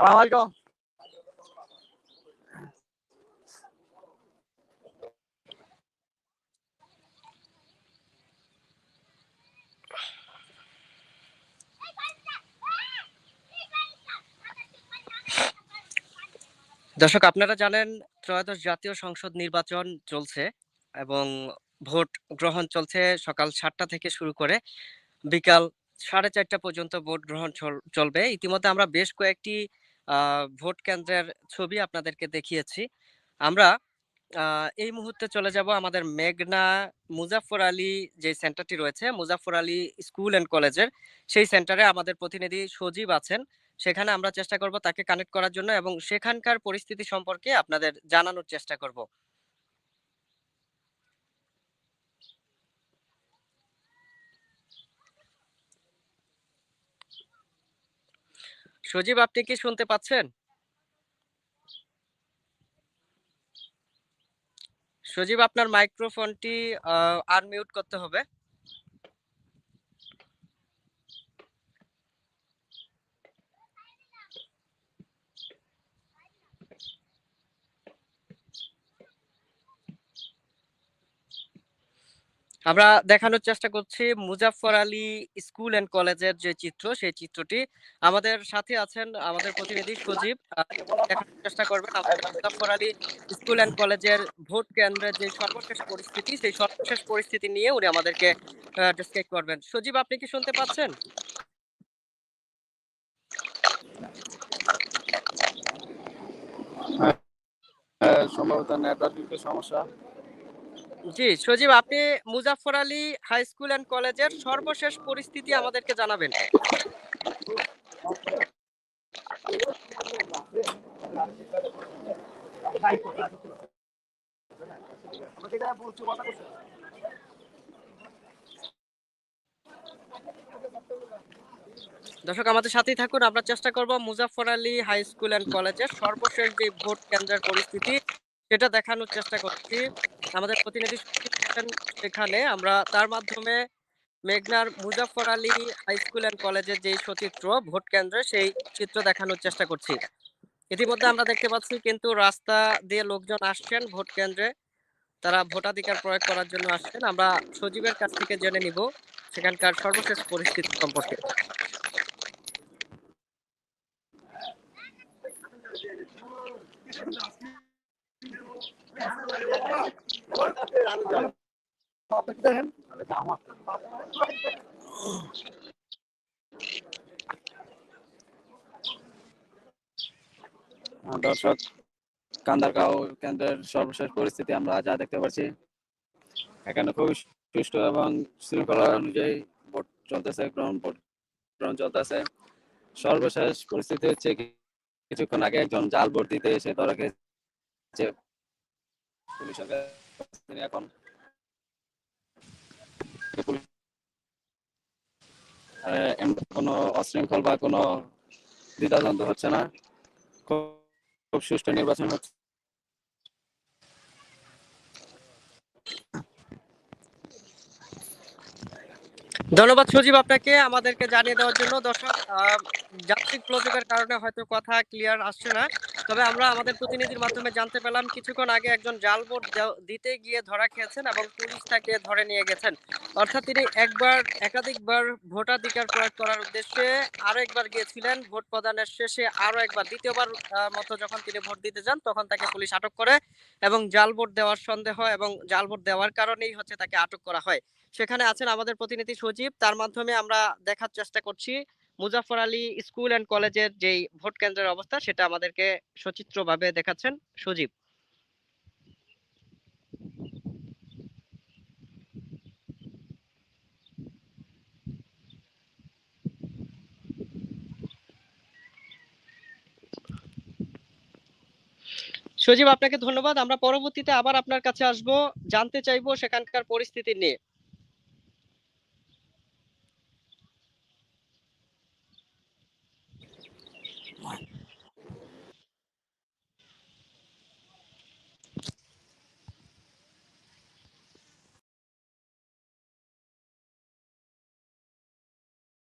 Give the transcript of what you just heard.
সালাম দর্শক, আপনারা জানেন ত্রয়োদশ জাতীয় সংসদ নির্বাচন চলছে এবং ভোট গ্রহণ চলছে সকাল সাতটা থেকে শুরু করে বিকাল সাড়ে চারটা পর্যন্ত ভোট গ্রহণ চল- চলবে। ইতিমধ্যে আমরা বেশ কয়েকটি ভোট কেন্দ্রের ছবি আপনাদেরকে দেখিয়েছি। আমরা এই মুহূর্তে চলে যাব আমাদের মেঘনা মুজাফর আলী যে সেন্টারটি রয়েছে মুজাফর আলী স্কুল অ্যান্ড কলেজের। সেই সেন্টারে আমাদের প্রতিনিধি সজীব আছেন। সেখানে আমরা চেষ্টা করব তাকে কানেক্ট করার জন্য এবং সেখানকার পরিস্থিতি সম্পর্কে আপনাদের জানানোর চেষ্টা করব। সজীব আপনি কি শুনতে পাচ্ছেন? সজীব আপনার মাইক্রোফোনটি আনমিউট করতে হবে। আমরা দেখানোর চেষ্টা করছি মুজাফফর আলী স্কুল এন্ড কলেজের যে চিত্র সেই চিত্রটি আমাদের সাথে আছেন আমাদের প্রতিনিধি সজীব। দেখানোর চেষ্টা করবেন মুজাফফর আলী স্কুল এন্ড কলেজের ভোট কেন্দ্রের যে সর্বশেষ পরিস্থিতি সেই সর্বশেষ পরিস্থিতি নিয়ে উনি আমাদেরকে ডিসকাস করবেন। সজীব আপনি কি শুনতে পাচ্ছেন? হ্যাঁ, সম্ভবত নেটওয়ার্কের সমস্যা। জি, সজীব, আপনি Muzaffar Ali high school and কলেজের সর্বশেষ পরিস্থিতি আমাদেরকে জানাবেন। দর্শক, আমাদের সাথেই থাকুন। আমরা চেষ্টা করব Muzaffar Ali high school and কলেজের সর্বশেষ যে ভোট কেন্দ্রের পরিস্থিতি, সেটা দেখানোর চেষ্টা করছি। আমাদের প্রতিনিধি সেখানে আমরা তার মাধ্যমে মেঘনার Muzaffar Ali high school and কলেজের যে সচিত্র, ভোট কেন্দ্রে সেই চিত্র দেখানোর চেষ্টা করছি। ইতিমধ্যে আমরা দেখতে পাচ্ছি কিন্তু রাস্তা দিয়ে লোকজন আসছেন ভোট কেন্দ্রে। তারা ভোটাধিকার প্রয়োগ করার জন্য আসছেন। আমরা সজীবের কাছ থেকে জেনে নিব সেখানকার সর্বশেষ পরিস্থিতি সম্পর্কে। দর্শক, কান্দারগাঁও কেন্দ্রের সর্বশেষ পরিস্থিতি আমরা যা দেখতে পাচ্ছি, এখানে খুবই সুষ্ঠু এবং শৃঙ্খলা অনুযায়ী ভোট চলতেছে, গ্রহণ ভোট গ্রহণ চলতেছে। সর্বশেষ পরিস্থিতি হচ্ছে কিছুক্ষণ আগে একজন জাল ভোট দিতে এসে ধরা গেছে পুলিশের এখন? অশৃঙ্খল বা দ্বিধাদ্বন্দ্ব হচ্ছে না? খুব সুষ্ঠু নির্বাচন হচ্ছে। ধন্যবাদ সজীব আপনাকে আমাদেরকে জানিয়ে দেওয়ার জন্য। দর্শক আহ, যান্ত্রিক প্রযোগের কারণে হয়তো কথা ক্লিয়ার আসছে না। তবে আমরা আমাদের প্রতিনিধির মাধ্যমে জানতে পেলাম, কিছুক্ষণ আগে একজন জাল ভোট দিতে গিয়ে ধরা খেয়েছেন এবং পুলিশ তাকে ধরে নিয়ে গেছেন। অর্থাৎ তিনি একবার, একাধিকবার ভোটাধিকার প্রয়োগ করার উদ্দেশ্যে আরও একবার গিয়েছিলেন। ভোট প্রদানের শেষে আরও একবার, দ্বিতীয়বার মতো যখন তিনি ভোট দিতে যান, তখন তাকে পুলিশ আটক করে এবং জাল ভোট দেওয়ার সন্দেহ এবং জাল ভোট দেওয়ার কারণেই হচ্ছে তাকে আটক করা হয়। সেখানে আছেন আমাদের প্রতিনিধি সজীব। তার মাধ্যমে আমরা দেখার চেষ্টা করছি। মুজাফর আলী স্কুল এন্ড কলেজের যেই ভোট কেন্দ্রের অবস্থা, সেটা আমাদেরকে সচিত্রভাবে দেখাচ্ছেন সজীব। সজীব, আপনাকে ধন্যবাদ। আমরা পরবর্তীতে আবার আপনার কাছে আসব। জানতে চাইব সেখানকার পরিস্থিতি নিয়ে।